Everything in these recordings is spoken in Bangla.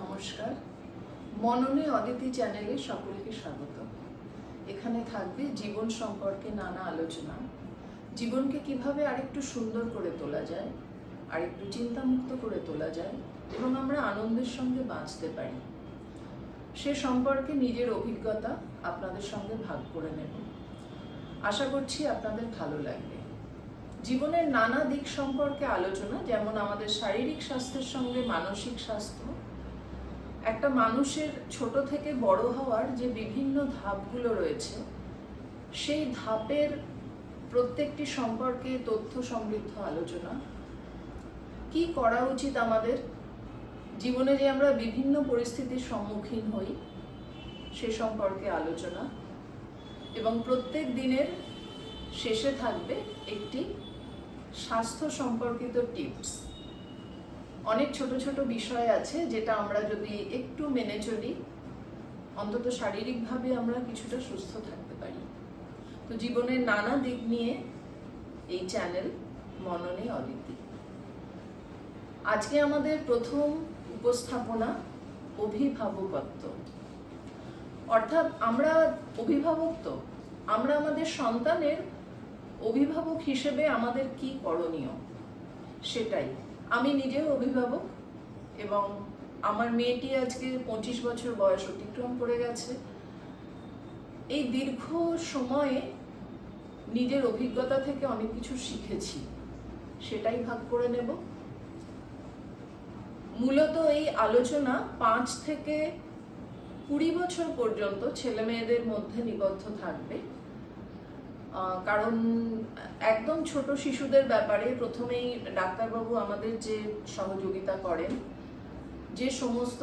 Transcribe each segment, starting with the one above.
নমস্কার। মননে অদিতি চ্যানেলে সকলকে স্বাগত। এখানে থাকবে জীবন সম্পর্কে নানা আলোচনা। জীবনকে কীভাবে আরেকটু সুন্দর করে তোলা যায়, আরেকটু চিন্তামুক্ত করে তোলা যায় এবং আমরা আনন্দের সঙ্গে বাঁচতে পারি। সে সম্পর্কে নিজের অভিজ্ঞতা আপনাদের সঙ্গে ভাগ করে নেব। আশা করছি আপনাদের ভালো লাগবে। জীবনের নানা দিক সম্পর্কে আলোচনা, যেমন আমাদের শারীরিক স্বাস্থ্যের সঙ্গে মানসিক স্বাস্থ্য একটা মানুষের ছোট থেকে বড় হওয়ার যে বিভিন্ন ধাপগুলো রয়েছে, সেই ধাপের প্রত্যেকটি সম্পর্কে তথ্য সমৃদ্ধ আলোচনা। কি করা উচিত আমাদের? জীবনে যে আমরা বিভিন্ন পরিস্থিতির সম্মুখীন হই, সে সম্পর্কে আলোচনা। এবং প্রত্যেক দিনের শেষে থাকবে একটি স্বাস্থ্য সম্পর্কিত টিপস। অনেক ছোট ছোট বিষয় আছে যেটা আমরা যদি একটু মেনে চলি, অন্তত শারীরিকভাবে আমরা কিছুটা সুস্থ থাকতে পারি। তো জীবনের নানা দিক নিয়ে এই চ্যানেল মননে অদিতি আজকে আমাদের প্রথম উপস্থাপনা অভিভাবকত্ব। অর্থাৎ আমরা অভিভাবক তো আমরা আমাদের সন্তানের অভিভাবক হিসেবে আমাদের কি করণীয়? সেটাই। আমি নিজেও অভিভাবক এবং আমার মেয়েটি আজকে পঁচিশ বছর বয়স অতিক্রম করে গেছে। এই দীর্ঘ সময়ে নিজের অভিজ্ঞতা থেকে অনেক কিছু শিখেছি, সেটাই ভাগ করে নেব। মূলত এই আলোচনা পাঁচ থেকে কুড়ি বছর পর্যন্ত ছেলে মেয়েদের মধ্যে নিবদ্ধ থাকবে। কারণ একদম ছোট শিশুদের ব্যাপারে প্রথমেই ডাক্তারবাবু আমাদের যে সহযোগিতা করেন, যে সমস্ত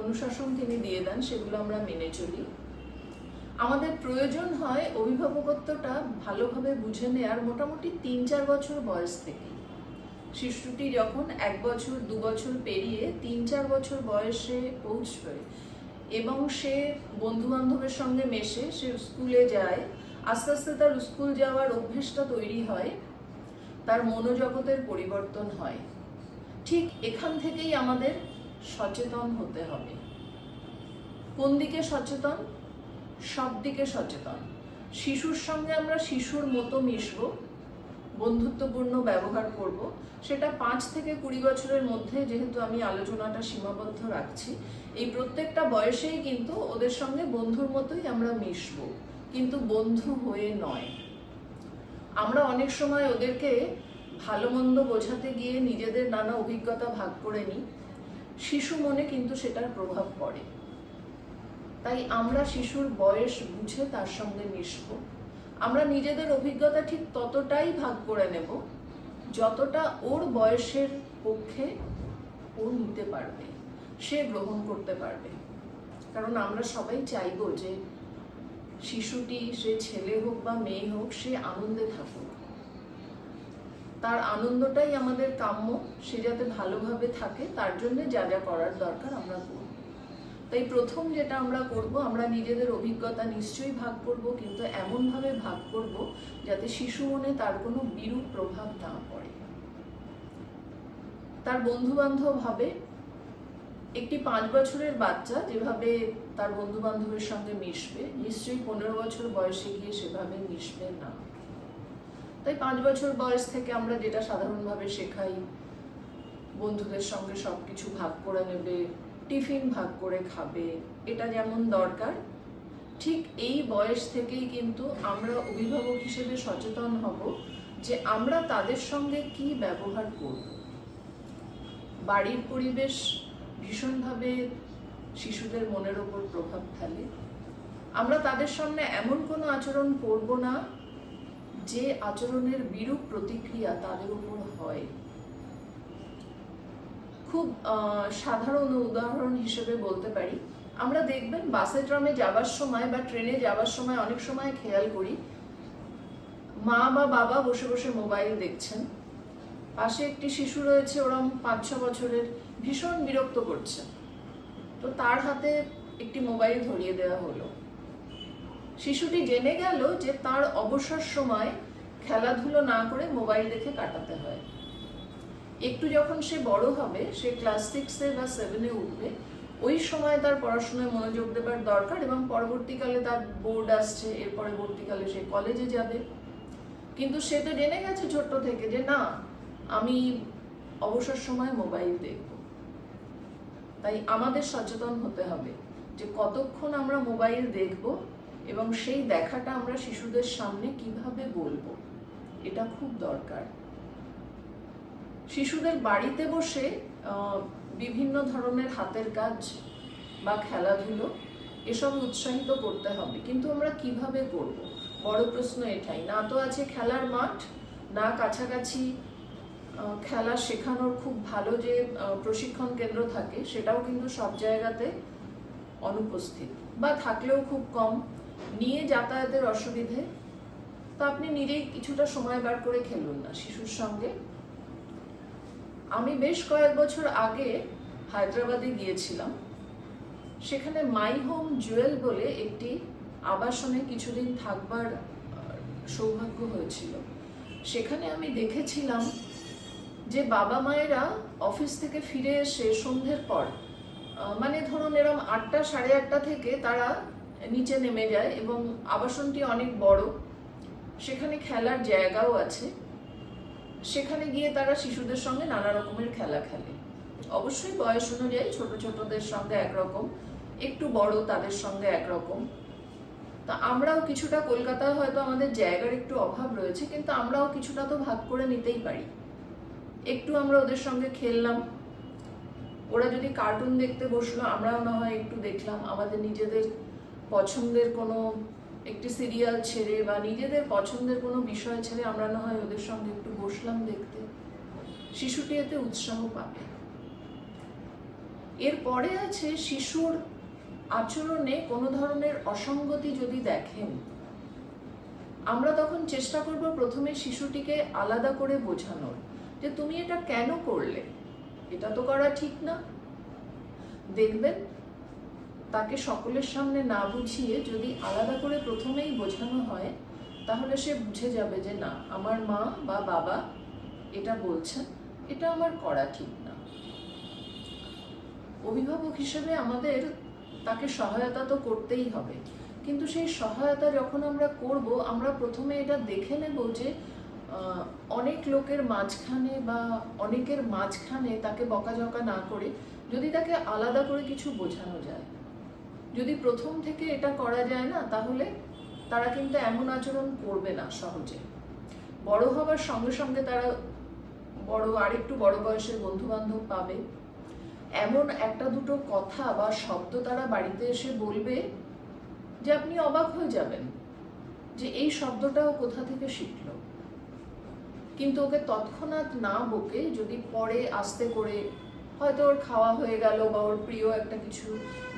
অনুশাসন তিনি দিয়ে দেন, সেগুলো আমরা মেনে চলি। আমাদের প্রয়োজন হয় অভিভাবকত্বটা ভালোভাবে বুঝে নেয়ার মোটামুটি তিন চার বছর বয়স থেকে শিশুটি যখন এক বছর, দু বছর পেরিয়ে তিন চার বছর বয়সে পৌঁছবে এবং সে বন্ধু বান্ধবের সঙ্গে মেশে, সে স্কুলে যায় আস্তে আস্তে তার স্কুল যাওয়ার অভ্যেসটা তৈরি হয়, তার মনোজগতের পরিবর্তন হয়। ঠিক এখান থেকেই আমাদের সচেতন হতে হবে। কোন দিকে সচেতন? সব দিকে সচেতন। শিশুর সঙ্গে আমরা শিশুর মতো মিশবো, বন্ধুত্বপূর্ণ ব্যবহার করব। সেটা পাঁচ থেকে কুড়ি বছরের মধ্যে যেহেতু আমি আলোচনাটা সীমাবদ্ধ রাখছি, এই প্রত্যেকটা বয়সেই কিন্তু ওদের সঙ্গে বন্ধুর মতোই আমরা মিশবো। কিন্তু বন্ধু হয়ে নয়। আমরা অনেক সময় ওদেরকে ভালো মন্দ বোঝাতে গিয়ে নিজেদের নানা অভিজ্ঞতা ভাগ করে নিই। শিশু মনে কিন্তু সেটার প্রভাব পড়ে। তাই আমরা শিশুর বয়স বুঝে তার সঙ্গে মিশবো। আমরা নিজেদের অভিজ্ঞতা ঠিক ততটাই ভাগ করে নেব যতটা ওর বয়সের পক্ষে ও নিতে পারবে, সে গ্রহণ করতে পারবে। কারণ আমরা সবাই চাইব যে শিশুটি, সে ছেলে হোক বা মেয়ে হোক, সে আনন্দে থাকুক। তার আনন্দটাই আমাদের কাম্য, সে যাতে ভালোভাবে থাকে, তার জন্য যা যা করার দরকার আমরা করব। তাই প্রথম যেটা আমরা করব, আমরা নিজেদের অভিজ্ঞতা নিশ্চয়ই ভাগ করব, কিন্তু এমনভাবে ভাগ করব যাতে শিশু মনে তার কোনো বিরূপ প্রভাব না পড়ে। তার বন্ধু বান্ধব হবে একটি পাঁচ বছরের বাচ্চা যেভাবে তার বন্ধু বান্ধবের সঙ্গে মিশবে, নিশ্চয়ই পনেরো বছর বয়সে গিয়ে সেভাবে মিশবে না। তাই পাঁচ বছর বয়স থেকে আমরা যেটা সাধারণভাবে শেখাই, বন্ধুদের সঙ্গে সব কিছু ভাগ করে নেবে, টিফিন ভাগ করে খাবে, এটা যেমন দরকার, ঠিক এই বয়স থেকেই কিন্তু আমরা অভিভাবক হিসেবে সচেতন হব যে আমরা তাদের সঙ্গে কি ব্যবহার করব। বাড়ির পরিবেশ ভীষণভাবে শিশুদের মনের ওপর প্রভাব ফেলে। আমরা তাদের সামনে এমন কোনো আচরণ করব না যে আচরণের বিরূপ প্রতিক্রিয়া তাদের উপর হয়। খুব সাধারণ উদাহরণ হিসেবে বলতে পারি। আমরা দেখবেন বাসে, ট্রামে যাবার সময় বা ট্রেনে যাবার সময় অনেক সময় খেয়াল করি, মা বা বাবা বসে বসে মোবাইল দেখছেন। পাশে একটি শিশু রয়েছে, ওরম পাঁচ ছ বছরের, ভীষণ বিরক্ত করছে। তো তার হাতে একটি মোবাইল ধরিয়ে দেওয়া হলো। শিশুটি জেনে গেল যে তার অবসর সময় খেলাধুলো না করে মোবাইল দেখে কাটাতে হয়। একটু যখন সে বড় হবে, সে ক্লাস সিক্সে বা সেভেনে উঠবে, ওই সময় তার পড়াশোনায় মনোযোগ দেবার দরকার এবং পরবর্তীকালে তার বোর্ড আসছে এর পরবর্তীকালে সে কলেজে যাবে। কিন্তু সে তো জেনে গেছে ছোট্ট থেকে যে না আমি অবসর সময় মোবাইল দেখব। তাই আমাদের সচেতন হতে হবে যে কতক্ষণ আমরা মোবাইল দেখব এবং সেই দেখাটা আমরা শিশুদের সামনে কীভাবে বলব। এটা খুব দরকার। শিশুদের বাড়িতে বসে বিভিন্ন ধরনের হাতের কাজ বা খেলাধুলো এসব উৎসাহিত করতে হবে। কিন্তু আমরা কীভাবে করব? বড় প্রশ্ন এটাই। না তো আছে খেলার মাঠ, না কাছাকাছি খেলা শেখানোর খুব ভালো যে প্রশিক্ষণ কেন্দ্র থাকে, সেটাও কিন্তু সব জায়গাতে অনুপস্থিত বা থাকলেও খুব কম। নিয়ে যাতায়াতের অসুবিধে। তো আপনি নিজেই কিছুটা সময় বার করে খেলুন না শিশুর সঙ্গে। আমি বেশ কয়েক বছর আগে হায়দ্রাবাদে গিয়েছিলাম। সেখানে মাই হোম জুয়েল বলে একটি আবাসনে কিছুদিন থাকবার সৌভাগ্য হয়েছিল। সেখানে আমি দেখেছিলাম যে বাবা মায়েরা অফিস থেকে ফিরে এসে সন্ধ্যের পর মানে ধরুন এরম আটটা, সাড়ে আটটা থেকে তারা নিচে নেমে যায় এবং আবাসনটি অনেক বড়। সেখানে খেলার জায়গাও আছে। সেখানে গিয়ে তারা শিশুদের সঙ্গে নানা রকমের খেলা খেলে। অবশ্যই বয়স অনুযায়ী ছোট ছোটদের সঙ্গে একরকম, একটু বড় তাদের সঙ্গে একরকম। তা আমরাও কিছুটা, কলকাতায় হয়তো আমাদের জায়গার একটু অভাব রয়েছে, কিন্তু আমরাও কিছুটা তো ভাগ করে নিতেই পারি। একটু আমরা ওদের সঙ্গে খেললাম। ওরা যদি কার্টুন দেখতে বসল, আমরাও না হয় একটু দেখলাম। আমাদের নিজেদের পছন্দের কোনো একটি সিরিয়াল ছেড়ে বা নিজেদের পছন্দের কোনো বিষয় ছেড়ে আমরা না হয় ওদের সঙ্গে একটু বসলাম দেখতে। শিশুটি এতে উৎসাহ পাবে। এরপরে আছে শিশুর আচরণে কোনো ধরনের অসঙ্গতি যদি দেখেন, আমরা তখন চেষ্টা করব প্রথমে শিশুটিকে আলাদা করে বোঝানোর। যে তুমি এটা কেন করলে? এটা তো করা ঠিক না। দেখবেন, তাকে সকলের সামনে না বুঝিয়ে যদি আলাদা করে প্রথমেই বোঝানো হয়, তাহলে সে বুঝে যাবে যে না, আমার মা বা বাবা এটা বলছেন, এটা আমার করা ঠিক না। অভিভাবক হিসেবে আমাদের তাকে সহায়তা তো করতেই হবে। কিন্তু সেই সহায়তা যখন আমরা করব, আমরা প্রথমে এটা দেখে নেব যে অনেক লোকের মাঝখানে বা অনেকের মাঝখানে তাকে বকাঝকা না করে যদি তাকে আলাদা করে কিছু বোঝানো যায়। যদি প্রথম থেকে এটা করা যায় না, তাহলে তারা কিন্তু এমন আচরণ করবে না সহজে। বড় হবার সঙ্গে সঙ্গে তারা বড়, আরেকটু বড় বয়সের বন্ধু বান্ধব পাবে। এমন একটা দুটো কথা বা শব্দ তারা বাড়িতে এসে বলবে যে আপনি অবাক হয়ে যাবেন যে এই শব্দটাও কোথা থেকে শিখলো কিন্তু ওকে তৎক্ষণাৎ না বকে যদি পরে আস্তে করে হয়তো ওর খাওয়া হয়ে গেল বা ওর প্রিয় একটা কিছু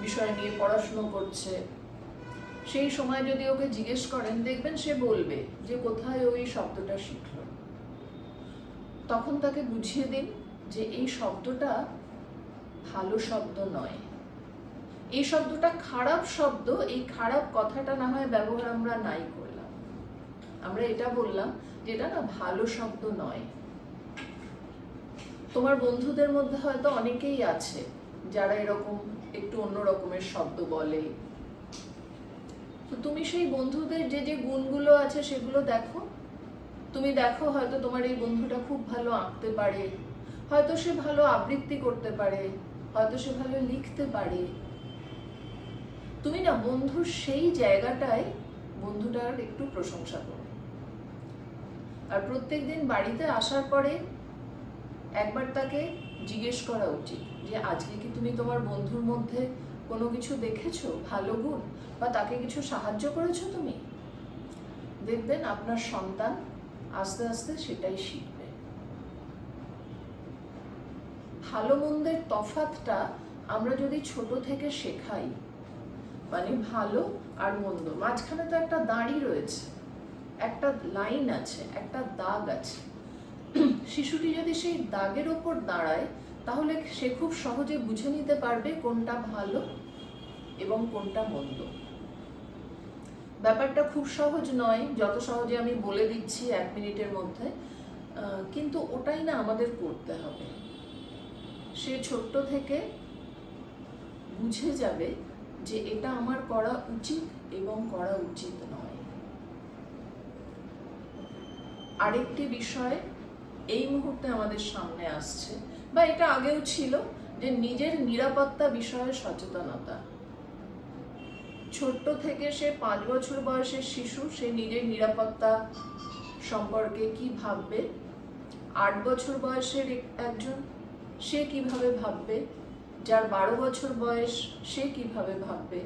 বিষয় নিয়ে পড়াশুনো করছে, সেই সময় যদি ওকে জিজ্ঞেস করেন, দেখবেন সে বলবে যে কোথায় ওই শব্দটা শিখল। তখন তাকে বুঝিয়ে দিন যে এই শব্দটা ভালো শব্দ নয়। এই শব্দটা খারাপ শব্দ, এই খারাপ কথাটা না হয় ব্যবহার আমরা নাই করলাম আমরা এটা বললাম যে এটা না ভালো শব্দ নয়। তোমার বন্ধুদের মধ্যে হয়তো অনেকেই আছে যারা এরকম একটু অন্য রকমের শব্দ বলে। তো তুমি সেই বন্ধুদের যে যে গুণগুলো আছে সেগুলো দেখো। তুমি দেখো হয়তো তোমার এই বন্ধুটা খুব ভালো আঁকতে পারে, হয়তো সে ভালো আবৃত্তি করতে পারে, হয়তো সে ভালো লিখতে পারে। তুমি না বন্ধুর সেই জায়গাটায় বন্ধুটার একটু প্রশংসা করো। আর প্রত্যেক দিন বাড়িতে আসার পরে একবার তাকে জিজ্ঞেস করা উচিত যে, আজকে কি তুমি তোমার বন্ধুর মধ্যে কোনো কিছু দেখেছ? ভালো গুণ? বা তাকে কিছু সাহায্য করেছ তুমি? দেখবেন আপনার সন্তান আস্তে আস্তে সেটাই শিখবে। ভালো মন্দের তফাতটা আমরা যদি ছোট থেকে শেখাই মানে ভালো আর মন্দ, মাঝখানে তো একটা দাঁড়ি রয়েছে। একটা লাইন আছে, একটা দাগ আছে। শিশুটি যদি সেই দাগের ওপর দাঁড়ায়, তাহলে সে খুব সহজে বুঝে নিতে পারবে কোনটা ভালো এবং কোনটা মন্দ। ব্যাপারটা খুব সহজ নয়, যত সহজে আমি বলে দিচ্ছি এক মিনিটের মধ্যে কিন্তু ওটাই না আমাদের করতে হবে। সে ছোট্ট থেকে বুঝে যাবে যে এটা আমার করা উচিত এবং করা উচিত নয়। আরেকটি বিষয় এই মুহূর্তে আমাদের সামনে আসছে, বা এটা আগেও ছিল, যে নিজের নিরাপত্তা বিষয়ে সচেতনতা। ছোট্ট থেকে সে পাঁচ বছর বয়সের শিশু, সে নিজের নিরাপত্তা সম্পর্কে কি ভাববে? আট বছর বয়সের একজন, সে কীভাবে ভাববে? যার বারো বছর বয়স, সে কীভাবে ভাববে?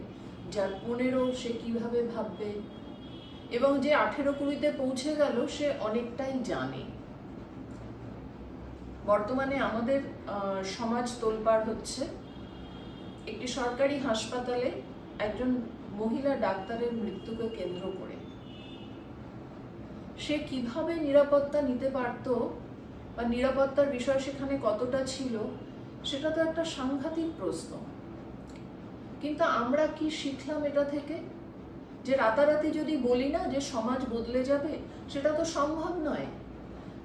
যার পনেরো, সে কীভাবে ভাববে? এবং যে আঠেরো কুড়িতে পৌঁছে গেল, সে অনেকটাই জানে। বর্তমানে আমাদের সমাজ তোলপাড় হচ্ছে। একটি সরকারি হাসপাতালে একজন মহিলা ডাক্তারের মৃত্যুকে কেন্দ্র করে। সে কীভাবে নিরাপত্তা নিতে পারত বা নিরাপত্তার বিষয় সেখানে কতটা ছিল, সেটা তো একটা সাংঘাতিক প্রশ্ন। কিন্তু আমরা কি শিখলাম এটা থেকে? যে রাতারাতি যদি বলি না যে সমাজ বদলে যাবে, সেটা তো সম্ভব নয়।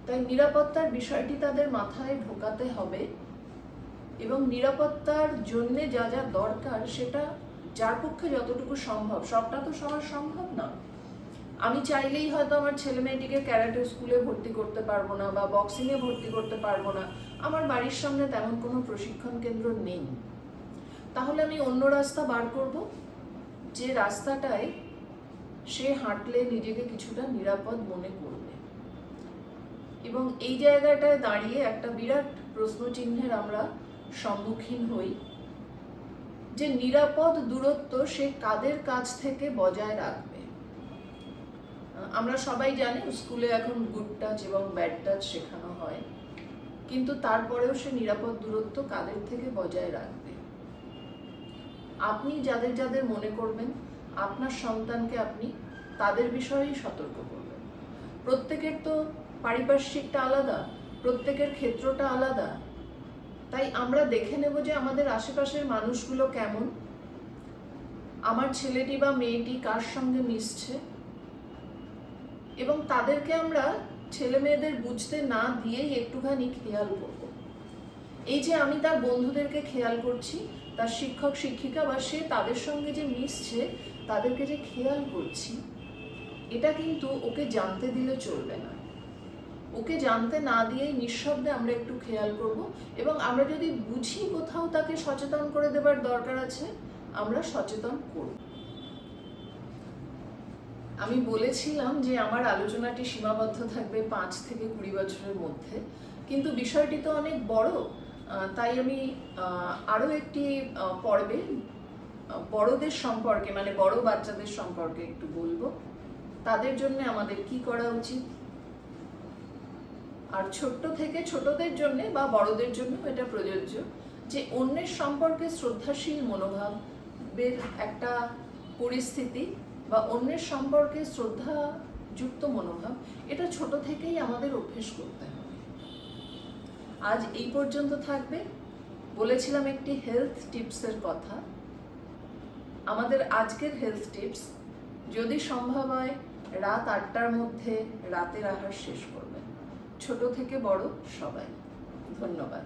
তাই নিরাপত্তার বিষয়টি তাদের মাথায় ঢোকাতে হবে এবং নিরাপত্তার জন্যে যা যা দরকার সেটা যার পক্ষে যতটুকু সম্ভব, সবটা তো সবার সম্ভব না। আমি চাইলেই হয়তো আমার ছেলে মেয়েটিকে ক্যারাটে স্কুলে ভর্তি করতে পারব না বা বক্সিংয়ে ভর্তি করতে পারব না। আমার বাড়ির সামনে তেমন কোনো প্রশিক্ষণ কেন্দ্র নেই। তাহলে আমি অন্য রাস্তা বার করব? যে রাস্তাটায় সে হাঁটলে নিজেকে কিছুটা নিরাপদ মনে করবে। এবং এই জায়গাটায় দাঁড়িয়ে একটা বিরাট প্রশ্নচিহ্নের আমরা সম্মুখীন হই, যে নিরাপদ দূরত্ব সে কাদের কাছ থেকে বজায় রাখবে? আমরা সবাই জানি স্কুলে এখন গুড টাচ এবং ব্যাড টাচ শেখানো হয়, কিন্তু তারপরেও সে নিরাপদ দূরত্ব কাদের থেকে বজায় রাখবে? আপনি যাদের যাদের মনে করবেন, আপনার সন্তানকে আপনি তাদের বিষয়েই সতর্ক করবেন। প্রত্যেকের তো পারিপার্শ্বিকটা আলাদা, প্রত্যেকের ক্ষেত্রটা আলাদা। তাই আমরা দেখে নেব যে আমাদের আশেপাশের মানুষগুলো কেমন। আমার ছেলেটি বা মেয়েটি কার সঙ্গে মিশছে? এবং তাদেরকে আমরা ছেলে মেয়েদের বুঝতে না দিয়েই একটুখানি খেয়াল করব। এই যে আমি তার বন্ধুদেরকে খেয়াল করছি, তার শিক্ষক, শিক্ষিকা, বা সে তাদের সঙ্গে যে মিশছে, তাদেরকে যে খেয়াল করছি, এটা কিন্তু ওকে জানতে দিলে চলবে না। ওকে জানতে না দিয়েই নিঃশব্দে আমরা একটু খেয়াল করব এবং আমরা যদি বুঝি কোথাও তাকে সচেতন করে দেবার দরকার আছে, আমরা সচেতন করব। আমি বলেছিলাম যে আমার আলোচনাটি সীমাবদ্ধ থাকবে পাঁচ থেকে কুড়ি বছরের মধ্যে, কিন্তু বিষয়টি তো অনেক বড়। তাই আমি আহ, আরও একটি পর্বে বড়দের সম্পর্কে মানে বড় বাচ্চাদের সম্পর্কে একটু বলব। তাদের জন্য আমাদের কি করা উচিত? আর ছোট্ট থেকে ছোটদের জন্য বা বড়দের জন্য এটা প্রযোজ্য যে অন্যের সম্পর্কে শ্রদ্ধাশীল মনোভাবের একটা পরিস্থিতি বা অন্যের সম্পর্কে শ্রদ্ধাযুক্ত মনোভাব এটা ছোট থেকেই আমাদের অভ্যেস করতে হবে আজ এই পর্যন্ত থাকবে। বলেছিলাম একটি হেলথ টিপসের কথা। আমাদের আজকের হেলথ টিপস যদি সম্ভব হয়, রাত আটটার মধ্যে রাতের আহার শেষ করবেন। ছোট থেকে বড় সবাই। ধন্যবাদ।